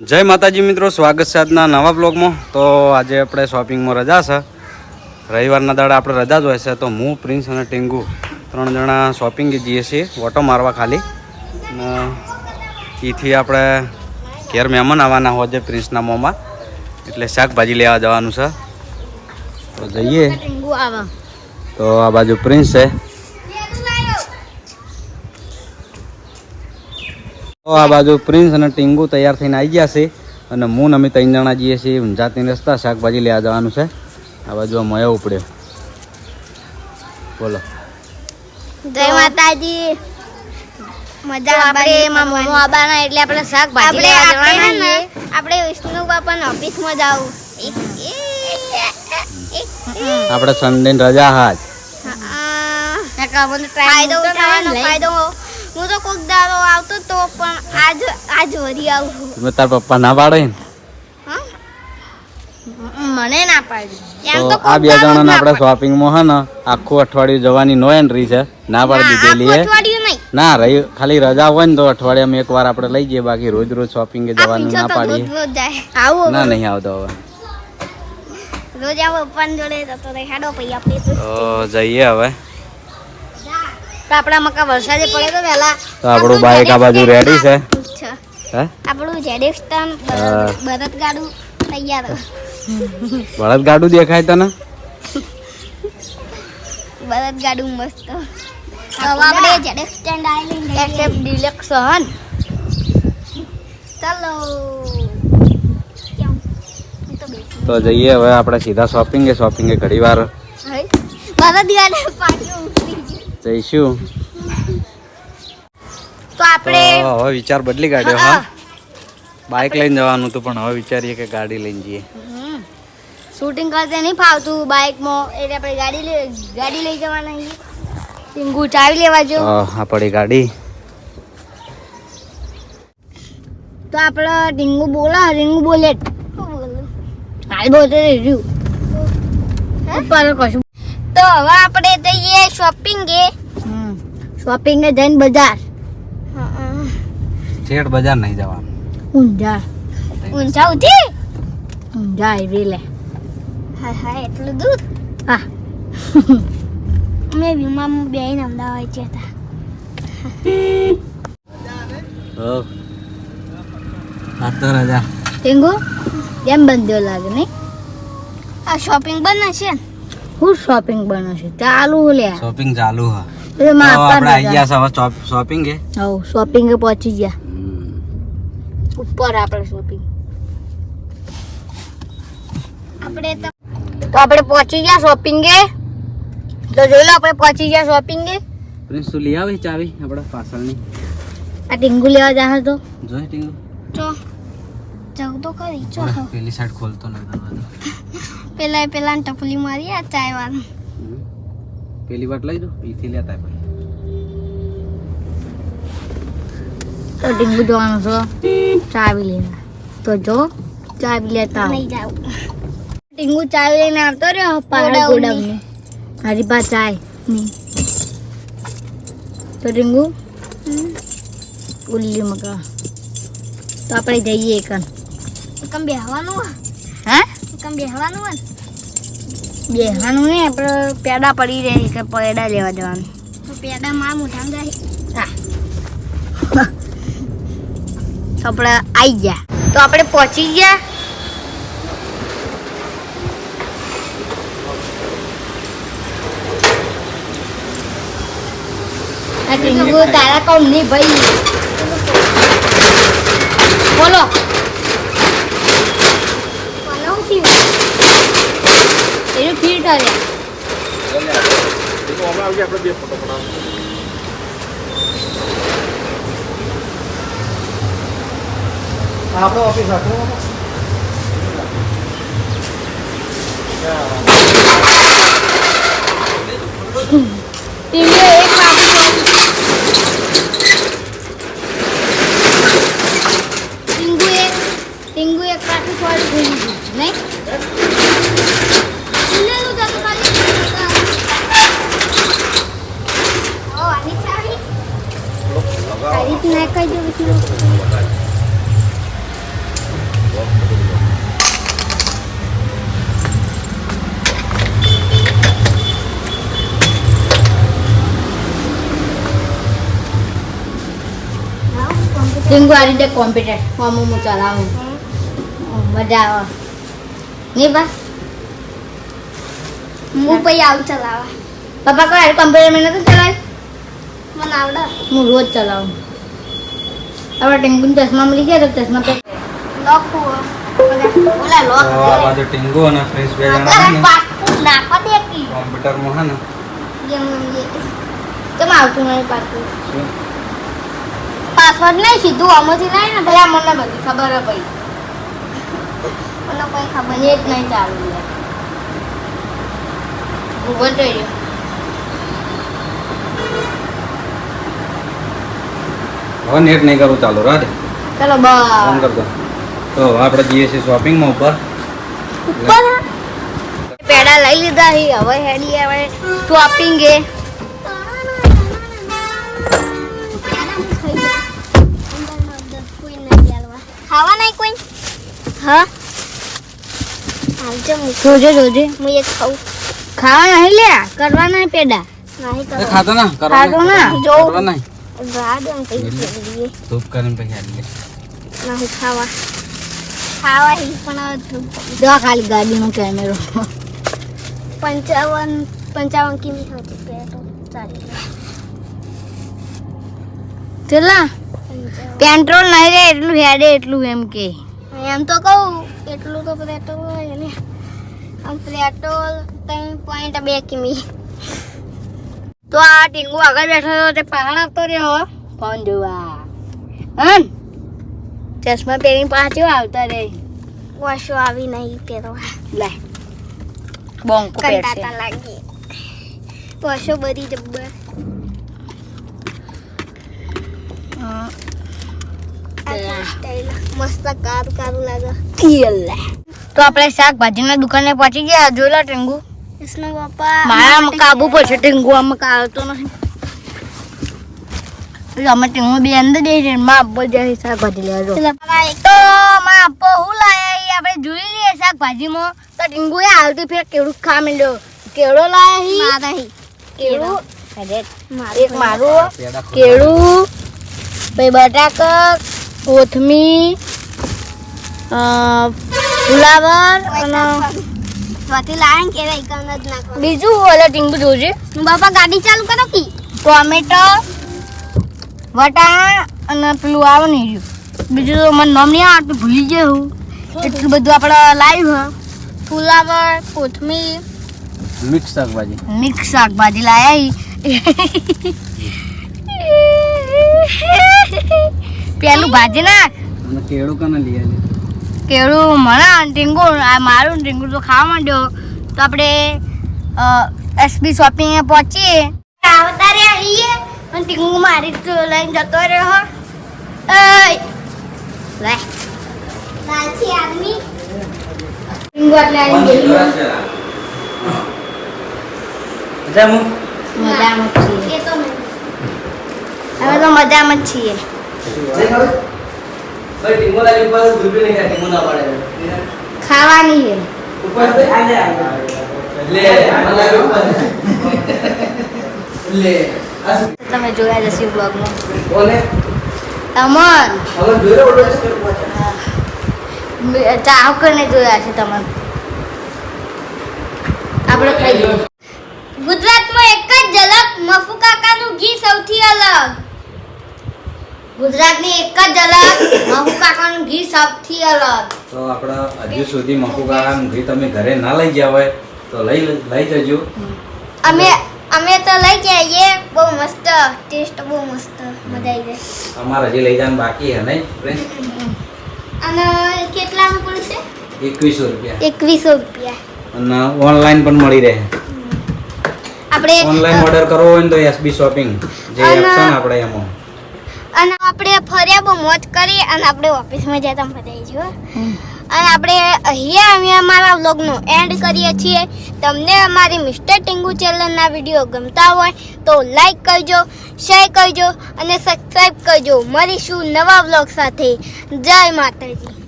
જય માતાજી મિત્રો સ્વાગત છે આજના નવા બ્લોગમાં તો આજે આપણે શોપિંગમાં રજા છે. રવિવારના દાડા આપણે રજા જ હોય છે તો હું પ્રિન્સ અને ટીંગુ ત્રણ જણા શોપિંગ જઈએ છીએ ઓટો મારવા ખાલી. અને એથી આપણે ઘેર મહેમાન આવવાના હોય છે પ્રિન્સના મોંમાં. એટલે શાકભાજી લેવા જવાનું છે. તો જઈએ. તો આ બાજુ પ્રિન્સ છે. આ બાજુ પ્રિન્સ અને ટીંગુ તૈયાર થઈને આવી ગયા છે અને હું અમે ત્રણ જણા જઈએ છીએ ઊંઝાથી રસ્તા શાકભાજી લેવા જવાનું છે. આ બાજુ મયો ઉપડ્યો બોલો. જય માતાજી. મજા આપણે એમાં મોમો આવવાના એટલે આપણે શાકભાજી લેવા આપણે વિષ્ણુ બાપાના ઓફિસમાં જાવું. આપણે સન્ડે રજા હાજ. ફાયદો ફાયદો. હું તો કોક દાડો આવતો તો પણ આજ આજ વરી આવું. તમે તાર પપ્પા ના પાડે મને ના પાડી. એમ તો આ બે જણાને આપણે શોપિંગમાં હે ને આખું અઠવાડિયું જવાની નો એન્ટ્રી છે. ના પાડી દીધેલી હે. ના રહી ખાલી રજા હોય ને તો અઠવાડિયામાં એક વાર આપણે લઈ જઈએ બાકી રોજ રોજ શોપિંગે જવાનું ના પાડીએ. ના નહીં આવતો હવે. રોજ આવો પપ્પાની જોડે જતો રહે હેડો પછી આપણે જઈએ હવે. તો આપણા મકા વરસાદે પડે તો પહેલા તો આપણું બાઈક આ બાજુ રેડી છે? હે? આપણું જેડેસ્ટન બરત ગાડું તૈયાર બળદ ગાડું દેખાય તને? ભરત ગાડું મસ્ત. હવે આપણે જેડેસ્ટન આઈલેન્ડ એસએફ ડિલક્સ હન ચાલો. તો જઈએ હવે આપણે સીધા શોપિંગે શોપિંગે ઘડી વાર હઈ. ભરત ગાડું પાછું ઉતરી ગયું. જઈશું તો આપણે હવે વિચાર બદલી કાઢ્યો હા? બાઇક લઈને જવાનું હતું પણ હવે વિચારીએ કે ગાડી લઈને જઈએ. શૂટિંગ કરતે નહીં ફાવતું બાઇકમાં એટલે આપણે ગાડી લઈ ગાડી લઈ જવાના છીએ. ટીંગુ ચાવી લેવા જો. હા પડી ગાડી. તો આપણે ટીંગુ બોલા રીંગુ બોલે. હાલ બોલતો રહ્યું ઉપર કશું તો હવે આપણે જઈએ શોપિંગે શોપિંગ ને જઈને બજાર. શેઠ બજાર નહીં જવાનું. ઊંઝા. ઊંઝા ઉઠી? ઊંઝા આવી લે. હા હા એટલું દૂર? હા. મેં વીમા બેન અમદાવાદ છે હતા. તો આ તો રજા. ટેંગુ કેમ બંધ્યો લાગે નહીં? આ શોપિંગ બંધ છે હું શોપિંગ બનો છે? ચાલુ લે. શોપિંગ ચાલુ હા. માં આપણે આવી ગયા છે શોપિંગ એ? શોપિંગ પહોંચી ગયા. ઉપર આપણે શોપિંગ આપણે તો આપણે પહોંચી ગયા શોપિંગે તો જોઈ લો આપણે પહોંચી ગયા શોપિંગે પ્રિન્સ તું લઈ આવી ચાવી આપણા પાછળની આ ટીંગુ લેવા જા તો. જોઈ ટીંગુ. ચો જાઉં તો ખરી ચો પેલી સાઈડ ખોલતો નહીં દરવાજો પેલા પેલા ટપલી મારી આ ચાય વાળા. પેલી વાટ લઈ દો અહીંથી લેતા પછી. તો ડીંગુ જવાનું છો બી લેવા તો જો ચા બી લેતા નહીં જાવ ડીંગુ ચા લઈને આવતો રહ્યો પાડા ગોડાઉન મારી પાસે ચાય. નહીં તો ડીંગુ ઉલ્લી મગા તો આપણે જઈએ કન કમ બેહવાનું હે કમ બેહવાનું બેહવાનું ને આપણે પેડા પડી રહી કે પેડા લેવા જવાનું તો પેડા માં મોઢામાં જાય હા તો આપણે આવી ગયા તો આપણે પહોંચી ગયા તારા કોમ નહીં ભાઈ બોલો કોનું થયું એનું ફીટ કર્યા ટીંગુ એક બાજુ ટીંગુ એક ટીંગુ એક કાઠું થોડું ભૂલી ગયું નહીં? ટીંગુ આ રીતે કોમ્પ્યુટર ફોર્મ હું ચલાવું મજા આવે નહીં બા હું પછી આવું ચલાવવા પપ્પા કોઈ કમ્પ્યુટર મેં નથી ચલાવી મને આવડે હું રોજ ચલાવું આપણે ટીંગુ ચશ્મા મળી ગયા તો ચશ્મા પહેર લખું ઓલા લોક તો આ બાજુ ટીંગુ અને પ્રિન્સ બે જણા છે ને પાસપોર્ટ નાખવા દે કી કોમ્પ્યુટરમાં હે ને કેમ આવતું નહીં પાસપોર્ટ શું પાસવર્ડ નહીં સીધું આમાંથી નહીં ને ભલા મને બધી ખબર હે ભાઈ. મને કોઈ ખબર જ નહીં ચાલુ ગૂગલ રહ્યો હવે નેટ નહીં કરવું ચાલુ રાધે ચલો ફોન કરજો. તો આપણે જઈએ છીએ શોપિંગમાં ઉપર. ઉપર? પેડા લઈ લીધા હી હવે હેડી હવે શોપિંગ એ. ખાવા નહીં કોઈ? હા? આવજો જોજે જોજે. હું એક ખાઉં. ખાવા નહીં લે કરવા નહીં પેડા. નહીં એ કરો ખાતો ના? ખાતો ના. જો. કરવા નહીં રાહ દે કઈ લઈએ ધૂપ કરીને પછી આલી લે. નહીં ખાવા. ખાવા હી પણ હવે થોડું જો ખાલી ગાડીનો કેમેરો પંચાવન પંચાવન કિમી બે ચાલી. ગયા. પેટ્રોલ નહીં રે એટલું હેડે એટલું એમ કે. એમ તો કહું એટલું તો પેટ્રોલ હોય ને. આમ પેટ્રોલ ત્રણ પોઈન્ટ બે કિમી. તો આ ટીંગુ આગળ બેઠો હતો તે પહાડ આપતો રહ્યો ફોન જોવા. હન. ચશ્મા પહેરીને પાછો આવતા રે. વાશો આવી નહીં પહેરવા. લે. બોંકો પહેરશે. લાગી. વાશો બધી જબ્બર. હમ. આ સ્ટાઈલ મસ્ત કારું કારું લાગે. તો આપણે શાકભાજીના દુકાને પહોંચી ગયા. જોઈ લો ટીંગુ. કૃષ્ણ બાપા મારા કાબુ પર છે ટેંગુ આમાં કાઢતો નથી અમે ટેંગુ બે અંદર જઈ છે માં આપો જાય શાકભાજી લેવા તો માં આપો હું લાયા આપણે જોઈ લઈએ શાકભાજીમાં. તો ટીંગુ એ હાલતી ફેર કેળું ખા મેલ્યો કેળો લાયા હી? મારા કેળું? એક મારું. કેળું. પછી બટાકા. કોથમી ફુલાવર અને સ્વાતિ લાયન કેવાય કન જ નાખવા બીજું ઓલા ટીંગું જોજે બાપા ગાડી ચાલુ કરો કી? ટોમેટો વટાણા અને પેલું આવે રહ્યું. બીજું તો મને નામ નહીં આવતું ભૂલી ગયો હું. એટલું બધું આપણે લાવ્યું ફુલાવર કોથમીર. મિક્સ શાકભાજી. મિક્સ શાકભાજી લાયા પેલું ભાજી નાખ કેળું કને લઈ આવી કેળું મને અને આ મારું ને ટીંગુ તો ખાવા માંડ્યો. તો આપણે એસબી શોપિંગ પહોંચીએ. આવતા રે આવીએ અને ટીંગુ મારી લઈને જતો રહ્યો હો. એય લે. લાલથી આદમી. એટલે આવી. મજામાં? છીએ. અમે તો મજામાં જ છીએ. ખાવાની છે. તમે જોયા જશે બ્લોગમાં તમન. ચાહ કરીને જોયા છે તમન. આપણે ખાઈ ગુજરાતમાં એક જ ઝલક, મફુ કાકાનું ઘી સૌથી અલગ. ગુજરાતની એક જ અલગ મહુકાકાનું ઘી સૌથી અલગ. તો આપણે હજુ સુધી મહુકાકાનું ઘી તમે ઘરે ના લઈ ગયા હોય તો લઈ લઈ જજો. અમે અમે તો લઈ જઈએ બહુ મસ્ત ટેસ્ટ બહુ મસ્ત મજા આવી જાય અમારે હજી લઈ જવાનું બાકી છે નહીં ફ્રેન્ડ અને કેટલામાં પડશે? એકવીસો રૂપિયા. એકવીસો રૂપિયા. અને ઓનલાઈન પણ મળી રહે. આપણે ઓનલાઈન ઓર્ડર કરવો હોય ને તો એસબી શોપિંગ જે ઓપ્શન આપણે એમાં. અને આપણે ફર્યા બહુ મોજ કરી અને આપણે ઓફિસમાં જતા મજા આવી ગયો અને આપણે અહીંયા અમે અમારા વ્લોગનો એન્ડ કરીએ છીએ. તમને અમારી મિસ્ટર ટીંગુ ચેનલના વીડિયો ગમતા હોય તો લાઈક કરજો શેર કરજો અને સબસ્ક્રાઈબ કરજો. મળીશું નવા વ્લોગ સાથે. જય માતાજી.